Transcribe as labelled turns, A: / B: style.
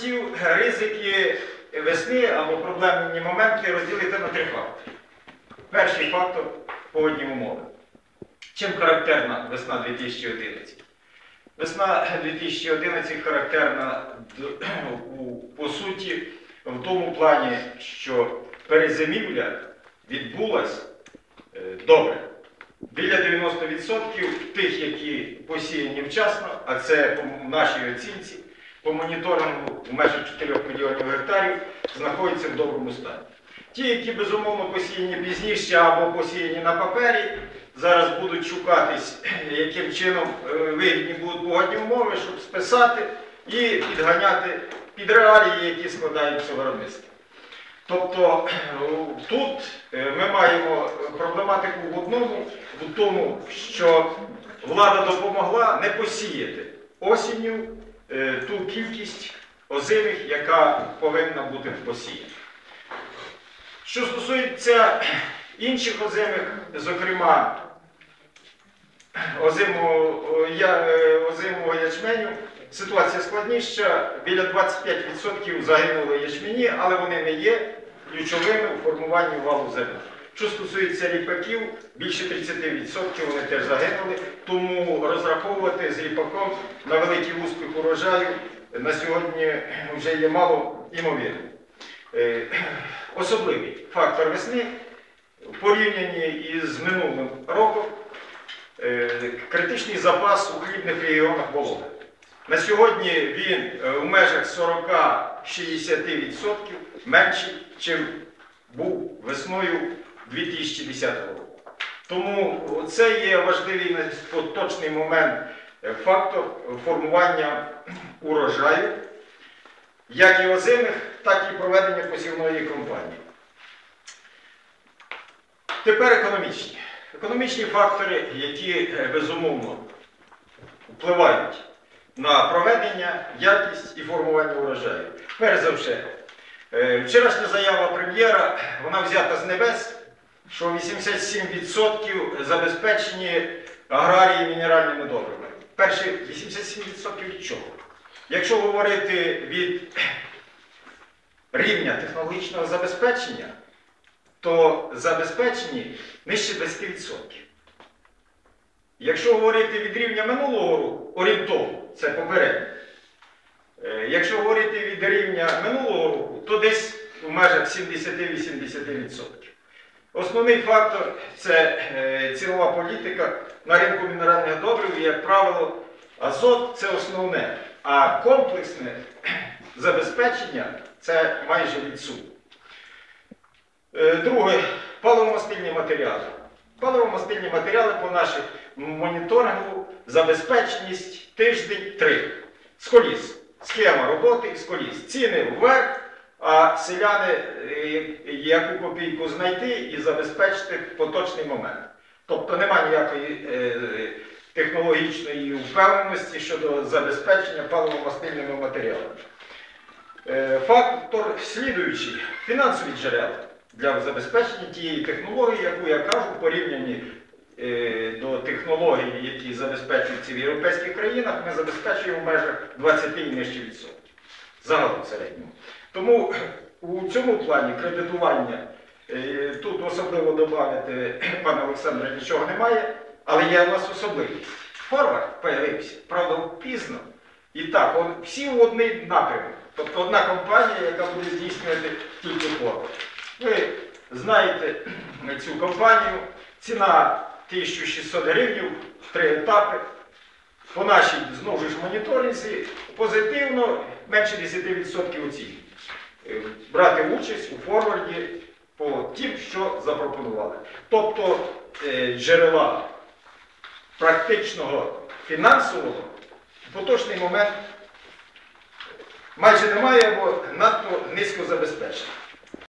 A: хотів ризики весни або проблемні моменти розділити на три фактори. Перший фактор погодні умови. Чим характерна весна 2011? Весна 2011 характерна по суті в тому плані, що перезимівля відбулась е, добре. Біля 90% тих, які посіяні вчасно, а це по нашій оцінці, по моніторингу у межах 4 мільйонів гектарів, знаходяться в доброму стані. Ті, які безумовно посіяні пізніше або посіяні на папері, зараз будуть шукатись, яким чином е, вигідні будуть погодні умови, щоб списати і підганяти під реалії, які складаються в виробництві. Тобто е, тут е, ми маємо проблематику в одному, в тому, що влада допомогла не посіяти осінню е, ту кількість озимих, яка повинна бути посіяна. Що стосується інших озимих, зокрема озимого, е, ячменю, ситуація складніша. Біля 25% загинули ячмені, але вони не є ключовими у формуванні валу зерна. Що стосується ріпаків, більше 30% вони теж загинули, тому розраховувати з ріпаком на великий успіх урожаю на сьогодні вже є мало імовірно. Е, Особливий фактор весни в порівнянні із минулим роком е, критичний запас у хлібних регіонах вологи. На сьогодні він е, в межах 40-60% менший, ніж був весною 2010 року. Тому це є важливий на поточний момент е, фактор формування урожаю, як і озимих, так і проведення посівної кампанії. Тепер економічні. Економічні фактори, які е, безумовно впливають на проведення, якість і формування урожаю. Перш за все, е, вчорашня заява прем'єра, вона взята з небес, що 87% забезпечені аграрії мінеральними добривами. Перше, 87% від чого? Якщо говорити від рівня технологічного забезпечення, то забезпечені нижче 20%. Якщо говорити від рівня минулого року, орієнтовно, це попередньо. Е, Якщо говорити від рівня минулого року, то десь в межах 70-80%. Основний фактор це е, цінова політика на ринку мінеральних добрив, як правило, азот це основне, а комплексне забезпечення це майже відсутнє. Е, Друге, паливомастильні матеріали. Паливомастильні матеріали по наших моніторингу забезпеченість тиждень три. Сколіс. Схема роботи сколіс. Ціни вверх, а селяни е, яку копійку знайти і забезпечити в поточний момент. Тобто немає ніякої е, технологічної впевненості щодо забезпечення паливомастильними матеріалами. Е, Фактор слідуючий фінансові джерела для забезпечення тієї технології, яку я кажу, е, до технологій, які забезпечуються в європейських країнах, ми забезпечуємо в межах 20 і нижче відсотків. Загалом в середньому. Тому у цьому плані кредитування е, тут особливо додати, пане Олександре, нічого немає, але є у нас особливість. Форвард появився, правда, пізно. І так, он, всі в одний напрямок. Тобто одна компанія, яка буде здійснювати тільки форвард. Ви знаєте цю компанію, ціна 1600 гривень, три етапи. По нашій знову ж моніторинзі позитивно менше 10% оцінюють. Брати участь у форварді по тим, що запропонували. Тобто е, джерела практичного фінансового в поточний момент майже немає або надто низько забезпечено.